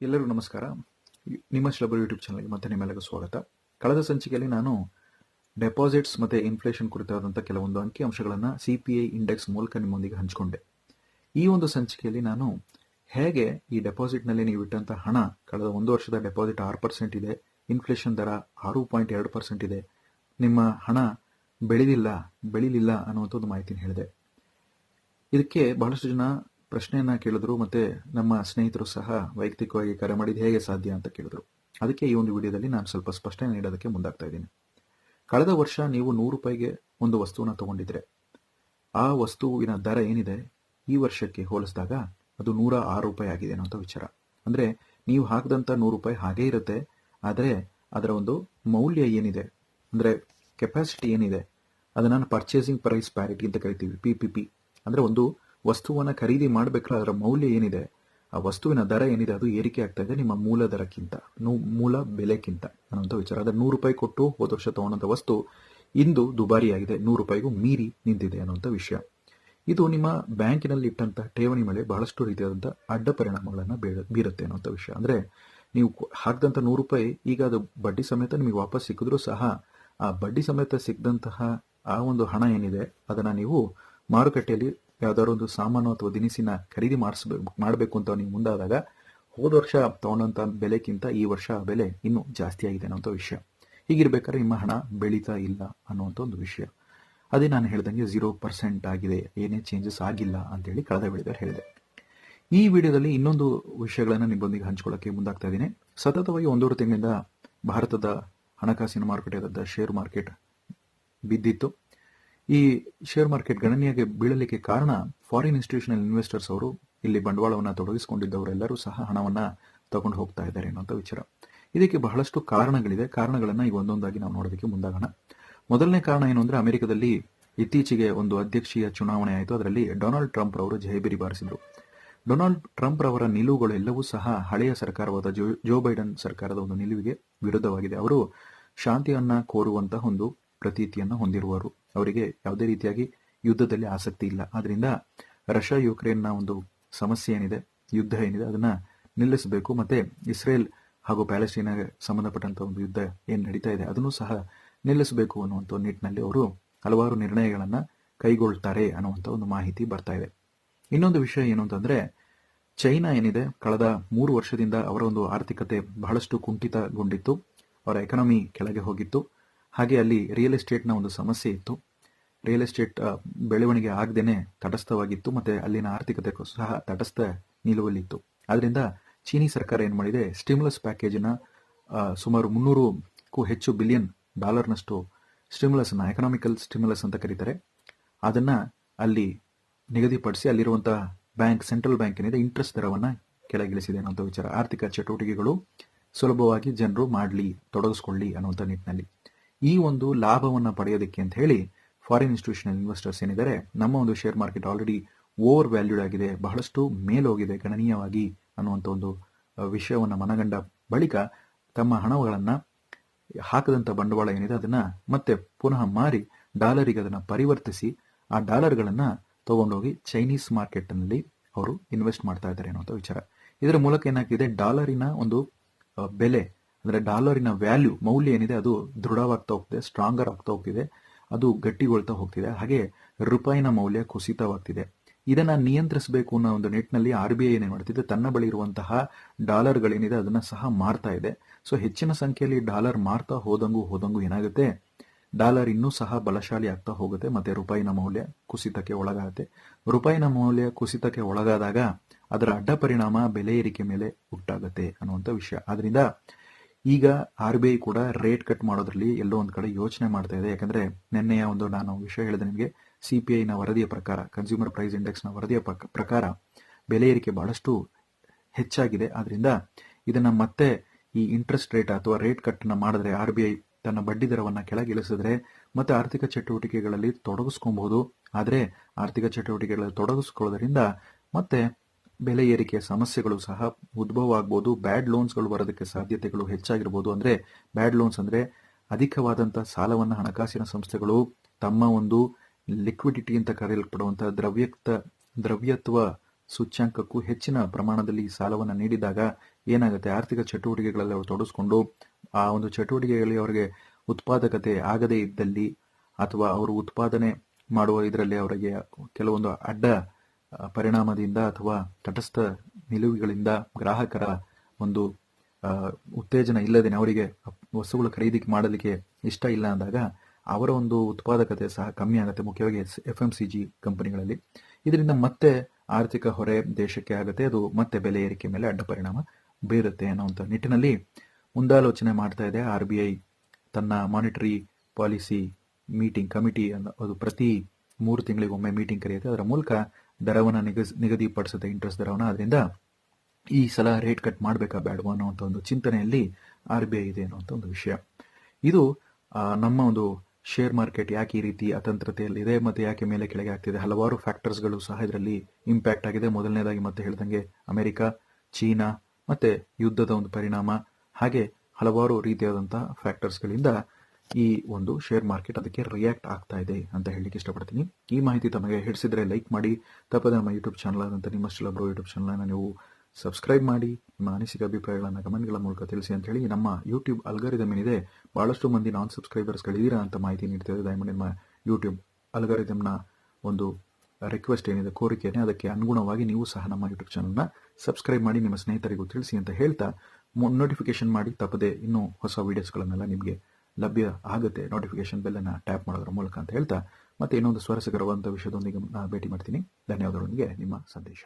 ಎಲ್ಲರಿಗೂ ನಮಸ್ಕಾರ. ನಿಮ್ಮ ಶ್ಲಬರ್ ಯೂಟ್ಯೂಬ್ ಚಾನಲ್ಗೆ ಮತ್ತೆ ನಿಮ್ಮೆಲ್ಲರಿಗೂ ಸ್ವಾಗತ. ಕಳೆದ ಸಂಚಿಕೆಯಲ್ಲಿ ನಾನು ಡೆಪಾಸಿಟ್ಸ್ ಮತ್ತು ಇನ್ಫ್ಲೇಷನ್ ಕುರಿತಾದಂಥ ಕೆಲವೊಂದು ಅಂಕಿಅಂಶಗಳನ್ನು ಸಿ ಪಿ ಐ ಇಂಡೆಕ್ಸ್ ಮೂಲಕ ನಿಮ್ಮೊಂದಿಗೆ ಹಂಚಿಕೊಂಡೆ. ಈ ಒಂದು ಸಂಚಿಕೆಯಲ್ಲಿ ನಾನು ಹೇಗೆ ಈ ಡೆಪಾಸಿಟ್ನಲ್ಲಿ ನೀವು ಇಟ್ಟಂಥ ಹಣ, ಕಳೆದ ಒಂದು ವರ್ಷದ ಡೆಪಾಸಿಟ್ ಆರು ಪರ್ಸೆಂಟ್ ಇದೆ, ಇನ್ಫ್ಲೇಷನ್ ದರ ಆರು ಪಾಯಿಂಟ್ ಎರಡು ಪರ್ಸೆಂಟ್ ಇದೆ, ನಿಮ್ಮ ಹಣ ಬೆಳೆದಿಲ್ಲ, ಬೆಳಿಲಿಲ್ಲ ಅನ್ನುವಂಥದ್ದು ಮಾಹಿತಿ ಹೇಳಿದೆ. ಇದಕ್ಕೆ ಬಹಳಷ್ಟು ಜನ ಪ್ರಶ್ನೆಯನ್ನ ಕೇಳಿದ್ರು ಮತ್ತೆ ನಮ್ಮ ಸ್ನೇಹಿತರು ಸಹ ವೈಯಕ್ತಿಕವಾಗಿ ಕರೆ ಮಾಡಿದ ಹೇಗೆ ಸಾಧ್ಯ ಅಂತ ಕೇಳಿದ್ರು. ಅದಕ್ಕೆ ಈ ಒಂದು ವಿಡಿಯೋದಲ್ಲಿ ನಾನು ಸ್ವಲ್ಪ ಸ್ಪಷ್ಟನೆ ನೀಡೋದಕ್ಕೆ ಮುಂದಾಗ್ತಾ ಇದ್ದೀನಿ. ಕಳೆದ ವರ್ಷ ನೀವು ನೂರು ರೂಪಾಯಿಗೆ ಒಂದು ವಸ್ತುವನ್ನು ತಗೊಂಡಿದ್ರೆ, ಆ ವಸ್ತುವಿನ ದರ ಏನಿದೆ? ಈ ವರ್ಷಕ್ಕೆ ಹೋಲಿಸಿದಾಗ ಅದು ನೂರ ಆರು ರೂಪಾಯಿ ಆಗಿದೆ ಅನ್ನೋಂಥ ವಿಚಾರ. ಅಂದ್ರೆ ನೀವು ಹಾಕಿದಂಥ ನೂರು ರೂಪಾಯಿ ಹಾಗೇ ಇರುತ್ತೆ, ಆದರೆ ಅದರ ಒಂದು ಮೌಲ್ಯ ಏನಿದೆ? ಅಂದ್ರೆ ಕೆಪಾಸಿಟಿ ಏನಿದೆ? ಅದನ್ನ ಪರ್ಚೇಸಿಂಗ್ ಪ್ರೈಸ್ ಪ್ಯಾರಿಟಿ ಅಂತ ಕರಿತೀವಿ ಪಿ ಪಿ ಪಿ ಅಂದ್ರೆ ಒಂದು ವಸ್ತುವನ್ನ ಖರೀದಿ ಮಾಡಬೇಕಾದ್ರೆ ಅದರ ಮೌಲ್ಯ ಏನಿದೆ? ಆ ವಸ್ತುವಿನ ದರ ಏನಿದೆ? ಅದು ಏರಿಕೆ ಆಗ್ತಾ ಇದೆ ನಿಮ್ಮ ಮೂಲ ದರಕ್ಕಿಂತ. ಮೂಲ ಬೆಲೆಕ್ಕಿಂತ. ಅನ್ನೋಂಥ ವಿಚಾರ. ಅದ್ರ ನೂರು ರೂಪಾಯಿ ಕೊಟ್ಟು ಹೋದ ವರ್ಷ ತಗೊಂಡಂಥ ವಸ್ತು ಇಂದು ದುಬಾರಿಯಾಗಿದೆ. ನೂರು ರೂಪಾಯಿಗೂ ಮೀರಿ ನಿಂತಿದೆ ಅನ್ನುವಂಥ ವಿಷಯ. ಇದು ನಿಮ್ಮ ಬ್ಯಾಂಕಿನಲ್ಲಿ ಇಟ್ಟಂತಹ ಠೇವಣಿ ಮೇಲೆ ಬಹಳಷ್ಟು ರೀತಿಯಾದಂಥ ಅಡ್ಡ ಪರಿಣಾಮಗಳನ್ನು ಬೀರುತ್ತೆ ಅನ್ನೋಂಥ ವಿಷಯ. ಅಂದ್ರೆ ನೀವು ಹಾಕಿದಂಥ ನೂರು ರೂಪಾಯಿ ಈಗ ಅದು ಬಡ್ಡಿ ಸಮೇತ ನಿಮಗೆ ವಾಪಸ್ ಸಿಕ್ಕಿದ್ರೂ ಸಹ ಆ ಬಡ್ಡಿ ಸಮೇತ ಸಿಕ್ಕಿದಂತಹ ಆ ಒಂದು ಹಣ ಏನಿದೆ, ಅದನ್ನ ನೀವು ಮಾರುಕಟ್ಟೆಯಲ್ಲಿ ಯಾವ್ದಾದ್ರು ಒಂದು ಸಾಮಾನು ಅಥವಾ ದಿನಸಿನ ಖರೀದಿ ಮಾಡಿಸ್ಬೇಕು ಮಾಡಬೇಕು ಅಂತ ನೀವು ಮುಂದಾದಾಗ ಹೋದ ವರ್ಷ ತಗೊಂಡಂತ ಬೆಲೆಗಿಂತ ಈ ವರ್ಷ ಬೆಲೆ ಇನ್ನೂ ಜಾಸ್ತಿ ಆಗಿದೆ ಅನ್ನೋಂಥ ವಿಷಯ. ಹೀಗಿರ್ಬೇಕಾದ್ರೆ ನಿಮ್ಮ ಹಣ ಬೆಳೀತಾ ಇಲ್ಲ ಅನ್ನುವಂಥ ಒಂದು ವಿಷಯ. ಅದೇ ನಾನು ಹೇಳ್ದಂಗೆ ಜೀರೋ ಪರ್ಸೆಂಟ್ ಆಗಿದೆ, ಏನೇ ಚೇಂಜಸ್ ಆಗಿಲ್ಲ ಅಂತೇಳಿ ಕಳೆದ ವಿಡಿಯೋದಲ್ಲಿ ಹೇಳಿದೆ. ಈ ವಿಡಿಯೋದಲ್ಲಿ ಇನ್ನೊಂದು ವಿಷಯಗಳನ್ನು ನಿಮ್ಮೊಂದಿಗೆ ಹಂಚ್ಕೊಳ್ಳೋಕೆ ಮುಂದಾಗ್ತಾ ಇದ್ದೀನಿ. ಸತತವಾಗಿ ಒಂದೂವರೆ ತಿಂಗಳಿಂದ ಭಾರತದ ಹಣಕಾಸಿನ ಮಾರುಕಟ್ಟೆಯಾದ ಶೇರ್ ಮಾರ್ಕೆಟ್ ಬಿದ್ದಿತ್ತು. ಈ ಶೇರ್ ಮಾರ್ಕೆಟ್ ಗಣನೀಯವಾಗಿ ಬೀಳಲಿಕ್ಕೆ ಕಾರಣ ಫಾರಿನ್ ಇನ್ಸ್ಟಿಟ್ಯೂಷನಲ್ ಇನ್ವೆಸ್ಟರ್ಸ್ ಅವರು ಇಲ್ಲಿ ಬಂಡವಾಳವನ್ನು ತೊಡಗಿಸಿಕೊಂಡಿದ್ದವರೆಲ್ಲರೂ ಸಹ ಹಣವನ್ನು ತಗೊಂಡು ಹೋಗ್ತಾ ಇದ್ದಾರೆ ಅನ್ನೋಂಥ ವಿಚಾರ. ಇದಕ್ಕೆ ಬಹಳಷ್ಟು ಕಾರಣಗಳಿದೆ. ಕಾರಣಗಳನ್ನು ಈಗ ಒಂದೊಂದಾಗಿ ನಾವು ನೋಡೋದಕ್ಕೆ ಮುಂದಾಗೋಣ. ಮೊದಲನೇ ಕಾರಣ ಏನು ಅಂದರೆ ಅಮೆರಿಕದಲ್ಲಿ ಇತ್ತೀಚೆಗೆ ಒಂದು ಅಧ್ಯಕ್ಷೀಯ ಚುನಾವಣೆ ಆಯಿತು. ಅದರಲ್ಲಿ ಡೊನಾಲ್ಡ್ ಟ್ರಂಪ್ ಅವರು ಜಯಬಿರಿ ಬಾರಿಸಿದರು. ಡೊನಾಲ್ಡ್ ಟ್ರಂಪ್ ಅವರ ನಿಲುವುಗಳು ಎಲ್ಲವೂ ಸಹ ಹಳೆಯ ಸರ್ಕಾರವಾದ ಜೋ ಜೋ ಬೈಡನ್ ಸರ್ಕಾರದ ಒಂದು ನಿಲುವಿಗೆ ವಿರುದ್ಧವಾಗಿದೆ. ಅವರು ಶಾಂತಿಯನ್ನ ಕೋರುವಂತಹ ಒಂದು ಪ್ರತೀತಿಯನ್ನು ಹೊಂದಿರುವರು ಅವರಿಗೆ ಯಾವುದೇ ರೀತಿಯಾಗಿ ಯುದ್ಧದಲ್ಲಿ ಆಸಕ್ತಿ ಇಲ್ಲ. ಆದ್ರಿಂದ ರಷ್ಯಾ ಯುಕ್ರೇನ್ನ ಒಂದು ಸಮಸ್ಯೆ ಏನಿದೆ, ಯುದ್ಧ ಏನಿದೆ, ಅದನ್ನ ನಿಲ್ಲಿಸಬೇಕು. ಮತ್ತೆ ಇಸ್ರೇಲ್ ಹಾಗೂ ಪ್ಯಾಲೆಸ್ಟೀನಾಗೆ ಸಂಬಂಧಪಟ್ಟಂತ ಒಂದು ಯುದ್ಧ ಏನು ನಡೀತಾ ಇದೆ, ಅದನ್ನು ಸಹ ನಿಲ್ಲಿಸಬೇಕು ಅನ್ನುವಂಥ ನಿಟ್ಟಿನಲ್ಲಿ ಅವರು ಹಲವಾರು ನಿರ್ಣಯಗಳನ್ನ ಕೈಗೊಳ್ತಾರೆ ಅನ್ನುವಂಥ ಒಂದು ಮಾಹಿತಿ ಬರ್ತಾ ಇದೆ. ಇನ್ನೊಂದು ವಿಷಯ ಏನು ಅಂತಂದ್ರೆ, ಚೈನಾ ಏನಿದೆ, ಕಳೆದ ಮೂರು ವರ್ಷದಿಂದ ಅವರ ಒಂದು ಆರ್ಥಿಕತೆ ಬಹಳಷ್ಟು ಕುಂಠಿತಗೊಂಡಿತ್ತು. ಅವರ ಎಕನಾಮಿ ಕೆಳಗೆ ಹೋಗಿತ್ತು. ಹಾಗೆ ಅಲ್ಲಿ ರಿಯಲ್ ಎಸ್ಟೇಟ್ನ ಒಂದು ಸಮಸ್ಯೆ ಇತ್ತು. ರಿಯಲ್ ಎಸ್ಟೇಟ್ ಬೆಳವಣಿಗೆ ಆಗದೇನೆ ತಟಸ್ಥವಾಗಿತ್ತು ಮತ್ತೆ ಅಲ್ಲಿನ ಆರ್ಥಿಕತೆ ಸಹ ತಟಸ್ಥ ನಿಲುವಲ್ಲಿತ್ತು. ಆದ್ದರಿಂದ ಚೀನಿ ಸರ್ಕಾರ ಏನು ಮಾಡಿದೆ? ಸ್ಟಿಮ್ಯುಲಸ್ ಪ್ಯಾಕೇಜ್ನ ಸುಮಾರು ಮುನ್ನೂರಕ್ಕೂ ಹೆಚ್ಚು ಬಿಲಿಯನ್ ಡಾಲರ್ನಷ್ಟು ಸ್ಟಿಮ್ಯುಲಸ್ ಅನ್ನ ಎಕನಾಮಿಕಲ್ ಸ್ಟಿಮ್ಯುಲಸ್ ಅಂತ ಕರೀತಾರೆ. ಅದನ್ನ ಅಲ್ಲಿ ನಿಗದಿಪಡಿಸಿ ಅಲ್ಲಿರುವಂತಹ ಬ್ಯಾಂಕ್ ಸೆಂಟ್ರಲ್ ಬ್ಯಾಂಕ್ ಏನಿದೆ ಇಂಟ್ರೆಸ್ಟ್ ದರವನ್ನು ಕೆಳಗಿಳಿಸಿದೆ ಅನ್ನೋಂಥ ವಿಚಾರ. ಆರ್ಥಿಕ ಚಟುವಟಿಕೆಗಳು ಸುಲಭವಾಗಿ ಜನರು ಮಾಡಲಿ, ತೊಡಗಿಸ್ಕೊಳ್ಳಿ ಅನ್ನುವಂಥ ನಿಟ್ಟಿನಲ್ಲಿ. ಈ ಒಂದು ಲಾಭವನ್ನು ಪಡೆಯೋದಕ್ಕೆ ಅಂತ ಹೇಳಿ ಫಾರಿನ್ ಇನ್ಸ್ಟಿಟ್ಯೂಷನಲ್ ಇನ್ವೆಸ್ಟರ್ಸ್ ಏನಿದ್ದಾರೆ, ನಮ್ಮ ಒಂದು share market already over valued ಆಗಿದೆ, ಬಹಳಷ್ಟು ಮೇಲೋಗಿದೆ ಗಣನೀಯವಾಗಿ ಅನ್ನುವಂಥ ಒಂದು ವಿಷಯವನ್ನು ಮನಗಂಡ ಬಳಿಕ ತಮ್ಮ ಹಣಗಳನ್ನ ಹಾಕದಂತ ಬಂಡವಾಳ ಏನಿದೆ, ಅದನ್ನ ಮತ್ತೆ ಪುನಃ ಮಾರಿ ಡಾಲರಿಗೆ ಅದನ್ನ ಪರಿವರ್ತಿಸಿ, ಆ ಡಾಲರ್ಗಳನ್ನು ತಗೊಂಡೋಗಿ ಚೈನೀಸ್ ಮಾರ್ಕೆಟ್ನಲ್ಲಿ ಅವರು ಇನ್ವೆಸ್ಟ್ ಮಾಡ್ತಾ ಇದ್ದಾರೆ ಅನ್ನುವಂಥ ವಿಚಾರ. ಇದರ ಮೂಲಕ ಏನಾಗ್ತಿದೆ, ಡಾಲರಿನ ಒಂದು ಬೆಲೆ, ಅಂದ್ರೆ ಡಾಲರಿನ ವ್ಯಾಲ್ಯೂ ಮೌಲ್ಯ ಏನಿದೆ, ಅದು ದೃಢವಾಗ್ತಾ ಹೋಗ್ತಿದೆ ಸ್ಟ್ರಾಂಗರ್ ಆಗ್ತಾ ಹೋಗ್ತಿದೆ. ಅದು ಗಟ್ಟಿಗೊಳ್ತಾ ಹೋಗ್ತಿದೆ. ಹಾಗೆ ರೂಪಾಯಿನ ಮೌಲ್ಯ ಕುಸಿತವಾಗ್ತಿದೆ. ಇದನ್ನು ನಿಯಂತ್ರಿಸಬೇಕು ಅನ್ನೋ ಒಂದು ನಿಟ್ಟಿನಲ್ಲಿ ಆರ್ ಬಿ ಐ ಏನೇ ಮಾಡ್ತಿದೆ? ತನ್ನ ಬಳಿ ಇರುವಂತಹ ಡಾಲರ್ಗಳೇನಿದೆ ಅದನ್ನ ಸಹ ಮಾರ್ತಾ ಇದೆ. ಸೊ, ಹೆಚ್ಚಿನ ಸಂಖ್ಯೆಯಲ್ಲಿ ಡಾಲರ್ ಮಾರ್ತಾ ಹೋದಂಗೂ ಹೋದಂಗೂ ಏನಾಗುತ್ತೆ? ಡಾಲರ್ ಇನ್ನೂ ಸಹ ಬಲಶಾಲಿ ಆಗ್ತಾ ಹೋಗುತ್ತೆ, ಮತ್ತೆ ರೂಪಾಯಿನ ಮೌಲ್ಯ ಕುಸಿತಕ್ಕೆ ಒಳಗಾಗುತ್ತೆ. ರೂಪಾಯಿನ ಮೌಲ್ಯ ಕುಸಿತಕ್ಕೆ ಒಳಗಾದಾಗ ಅದರ ಅಡ್ಡ ಪರಿಣಾಮ ಬೆಲೆ ಏರಿಕೆ ಮೇಲೆ ಉಂಟಾಗುತ್ತೆ ಅನ್ನುವಂಥ ವಿಷಯ. ಆದ್ರಿಂದ ಈಗ ಆರ್ ಬಿ ಐ ಕೂಡ ರೇಟ್ ಕಟ್ ಮಾಡೋದ್ರಲ್ಲಿ ಎಲ್ಲೋ ಒಂದ್ ಕಡೆ ಯೋಚನೆ ಮಾಡ್ತಾ ಇದೆ. ಯಾಕಂದ್ರೆ ನಿನ್ನೆಯ ಒಂದು ನಾನು ವಿಷಯ ಹೇಳಿದೆ ನಿಮಗೆ ಸಿ ಪಿ ವರದಿಯ ಪ್ರಕಾರ ಕನ್ಸ್ಯೂಮರ್ ಪ್ರೈಸ್ ಇಂಡೆಕ್ಸ್ನ ವರದಿಯ ಪ್ರಕಾರ ಬೆಲೆ ಏರಿಕೆ ಬಹಳಷ್ಟು ಹೆಚ್ಚಾಗಿದೆ. ಆದ್ರಿಂದ ಇದನ್ನ ಮತ್ತೆ ಈ ಇಂಟ್ರೆಸ್ಟ್ ರೇಟ್ ಅಥವಾ ರೇಟ್ ಕಟ್ನ ಮಾಡಿದ್ರೆ ಆರ್ ಬಿ ಐ ತನ್ನ ಬಡ್ಡಿ ದರವನ್ನ ಕೆಳಗಿಳಿಸಿದ್ರೆ ಮತ್ತೆ ಆರ್ಥಿಕ ಚಟುವಟಿಕೆಗಳಲ್ಲಿ ತೊಡಗಿಸ್ಕೊಬಹುದು. ಆದ್ರೆ ಆರ್ಥಿಕ ಚಟುವಟಿಕೆಗಳಲ್ಲಿ ತೊಡಗಿಸ್ಕೊಳ್ಳೋದ್ರಿಂದ ಮತ್ತೆ ಬೆಲೆ ಏರಿಕೆಯ ಸಮಸ್ಯೆಗಳು ಸಹ ಉದ್ಭವ ಆಗ್ಬೋದು ಬ್ಯಾಡ್ ಲೋನ್ಸ್ಗಳು ಬರೋದಕ್ಕೆ ಸಾಧ್ಯತೆಗಳು ಹೆಚ್ಚಾಗಿರ್ಬೋದು. ಅಂದ್ರೆ ಬ್ಯಾಡ್ ಲೋನ್ಸ್ ಅಂದ್ರೆ ಅಧಿಕವಾದಂತಹ ಸಾಲವನ್ನ ಹಣಕಾಸಿನ ಸಂಸ್ಥೆಗಳು ತಮ್ಮ ಒಂದು ಲಿಕ್ವಿಡಿಟಿ ಅಂತ ಕರೆಯಲ್ಪಡುವಂತಹ ದ್ರವ್ಯಕ್ತ, ದ್ರವ್ಯತ್ವ ಸೂಚ್ಯಾಂಕಕ್ಕೂ ಹೆಚ್ಚಿನ ಪ್ರಮಾಣದಲ್ಲಿ ಸಾಲವನ್ನು ನೀಡಿದಾಗ ಏನಾಗುತ್ತೆ? ಆರ್ಥಿಕ ಚಟುವಟಿಕೆಗಳಲ್ಲಿ ಅವರು ತೊಡಸ್ಕೊಂಡು ಆ ಒಂದು ಚಟುವಟಿಕೆಗಳಲ್ಲಿ ಅವರಿಗೆ ಉತ್ಪಾದಕತೆ ಆಗದೇ ಇದ್ದಲ್ಲಿ ಅಥವಾ ಅವರು ಉತ್ಪಾದನೆ ಮಾಡುವ ಇದರಲ್ಲಿ ಅವರಿಗೆ ಕೆಲವೊಂದು ಅಡ್ಡ ಪರಿಣಾಮದಿಂದ ಅಥವಾ ತಟಸ್ಥ ನಿಲುವುಗಳಿಂದ ಗ್ರಾಹಕರ ಒಂದು ಉತ್ತೇಜನ ಇಲ್ಲದೇನೆ ಅವರಿಗೆ ವಸ್ತುಗಳು ಖರೀದಿ ಮಾಡಲಿಕ್ಕೆ ಇಷ್ಟ ಇಲ್ಲ ಅಂದಾಗ ಅವರ ಒಂದು ಉತ್ಪಾದಕತೆ ಸಹ ಕಮ್ಮಿ ಆಗುತ್ತೆ, ಮುಖ್ಯವಾಗಿ ಎಫ್ ಎಂ ಸಿ ಜಿ ಕಂಪನಿಗಳಲ್ಲಿ. ಇದರಿಂದ ಮತ್ತೆ ಆರ್ಥಿಕ ಹೊರೆ ದೇಶಕ್ಕೆ ಆಗುತ್ತೆ, ಅದು ಮತ್ತೆ ಬೆಲೆ ಏರಿಕೆ ಮೇಲೆ ಅಡ್ಡ ಪರಿಣಾಮ ಬೀರುತ್ತೆ ಅನ್ನೋಂಥ ನಿಟ್ಟಿನಲ್ಲಿ ಮುಂದಾಲೋಚನೆ ಮಾಡ್ತಾ ಇದೆ. ಆರ್ ಬಿ ಐ ತನ್ನ ಮಾನಿಟರಿ ಪಾಲಿಸಿ ಮೀಟಿಂಗ್ ಕಮಿಟಿ ಅದು ಪ್ರತಿ ಮೂರು ತಿಂಗಳಿಗೊಮ್ಮೆ ಮೀಟಿಂಗ್ ಕರೆಯುತ್ತೆ. ಅದರ ಮೂಲಕ ದರವನ್ನು ನಿಗದಿ ನಿಗದಿಪಡಿಸುತ್ತೆ ಇಂಟ್ರೆಸ್ಟ್ ದರವನ್ನು. ಅದರಿಂದ ಈ ಸಲ ರೇಟ್ ಕಟ್ ಮಾಡಬೇಕಾ ಬೇಡವಾ ಅನ್ನೋಂಥ ಒಂದು ಚಿಂತನೆಯಲ್ಲಿ ಆರ್ ಬಿ ಐ ಇದೆ ಅನ್ನೋಂಥ ಒಂದು ವಿಷಯ. ಇದು ನಮ್ಮ ಒಂದು ಶೇರ್ ಮಾರ್ಕೆಟ್ ಯಾಕೆ ಈ ರೀತಿ ಅತಂತ್ರತೆಯಲ್ಲಿದೆ ಮತ್ತು ಯಾಕೆ ಮೇಲೆ ಕೆಳಗೆ ಆಗ್ತಿದೆ? ಹಲವಾರು ಫ್ಯಾಕ್ಟರ್ಸ್ಗಳು ಸಹ ಇದರಲ್ಲಿ ಇಂಪ್ಯಾಕ್ಟ್ ಆಗಿದೆ. ಮೊದಲನೇದಾಗಿ ಮತ್ತೆ ಹೇಳ್ದಂಗೆ ಅಮೆರಿಕ, ಚೀನಾ ಮತ್ತು ಯುದ್ಧದ ಒಂದು ಪರಿಣಾಮ. ಹಾಗೆ ಹಲವಾರು ರೀತಿಯಾದಂಥ ಫ್ಯಾಕ್ಟರ್ಸ್ಗಳಿಂದ ಈ ಒಂದು ಶೇರ್ ಮಾರ್ಕೆಟ್ ಅದಕ್ಕೆ ರಿಯಾಕ್ಟ್ ಆಗ್ತಾ ಇದೆ ಅಂತ ಹೇಳಲಿಕ್ಕೆ ಇಷ್ಟಪಡ್ತೀನಿ. ಈ ಮಾಹಿತಿ ತಮಗೆ ಹಿಡಿಸಿದ್ರೆ ಲೈಕ್ ಮಾಡಿ. ತಪ್ಪದೆ ನಮ್ಮ ಯೂಟ್ಯೂಬ್ ಚಾನಲ್ ಆದಂಥ ನಿಮ್ಮ ಬ್ರೋ ಯೂಟ್ಯೂಬ್ ಚಾನಲ್ನ ನೀವು ಸಬ್ಸ್ಕ್ರೈಬ್ ಮಾಡಿ. ನಿಮ್ಮ ಅನಿಸಿಕೆ, ಅಭಿಪ್ರಾಯಗಳನ್ನು ಕಮೆಂಟ್ಗಳ ಮೂಲಕ ತಿಳಿಸಿ ಅಂತ ಹೇಳಿ ನಮ್ಮ ಯೂಟ್ಯೂಬ್ ಅಲ್ಗಾರಿದಮ್ ಏನಿದೆ, ಬಹಳಷ್ಟು ಮಂದಿ ನಾನ್ ಸಬ್ಸ್ಕ್ರೈಬರ್ಸ್ಗಳಿದ್ದೀರಾ ಅಂತ ಮಾಹಿತಿ ನೀಡ್ತಿದೆ. ದಯಮಾಡಿ ನಿಮ್ಮ ಯೂಟ್ಯೂಬ್ ಅಲ್ಗಾರಿದಮ್ನ ಒಂದು ರಿಕ್ವೆಸ್ಟ್ ಏನಿದೆ ಕೋರಿಕೆಯೇ ಅದಕ್ಕೆ ಅನುಗುಣವಾಗಿ ನೀವು ಸಹ ನಮ್ಮ ಯೂಟ್ಯೂಬ್ ಚಾನಲ್ನ ಸಬ್ಸ್ಕ್ರೈಬ್ ಮಾಡಿ, ನಿಮ್ಮ ಸ್ನೇಹಿತರಿಗೂ ತಿಳಿಸಿ ಅಂತ ಹೇಳ್ತಾ ನೋಟಿಫಿಕೇಶನ್ ಮಾಡಿ, ತಪ್ಪದೆ ಇನ್ನೂ ಹೊಸ ವೀಡಿಯೋಸ್ಗಳನ್ನೆಲ್ಲ ನಿಮಗೆ ಲಭ್ಯ ಆಗುತ್ತೆ. ನೋಟಿಫಿಕೇಶನ್ ಬೆಲ್ಲನ್ನು ಟ್ಯಾಪ್ ಮಾಡೋದ್ರ ಮೂಲಕ ಅಂತ ಹೇಳ್ತಾ, ಮತ್ತೆ ಇನ್ನೊಂದು ಸ್ವರಸಕರವಾದಂಥ ವಿಷಯದೊಂದಿಗೆ ಭೇಟಿ ಮಾಡ್ತೀನಿ. ಧನ್ಯವಾದಗಳೊಂದಿಗೆ, ನಿಮ್ಮ ಸಂದೇಶ.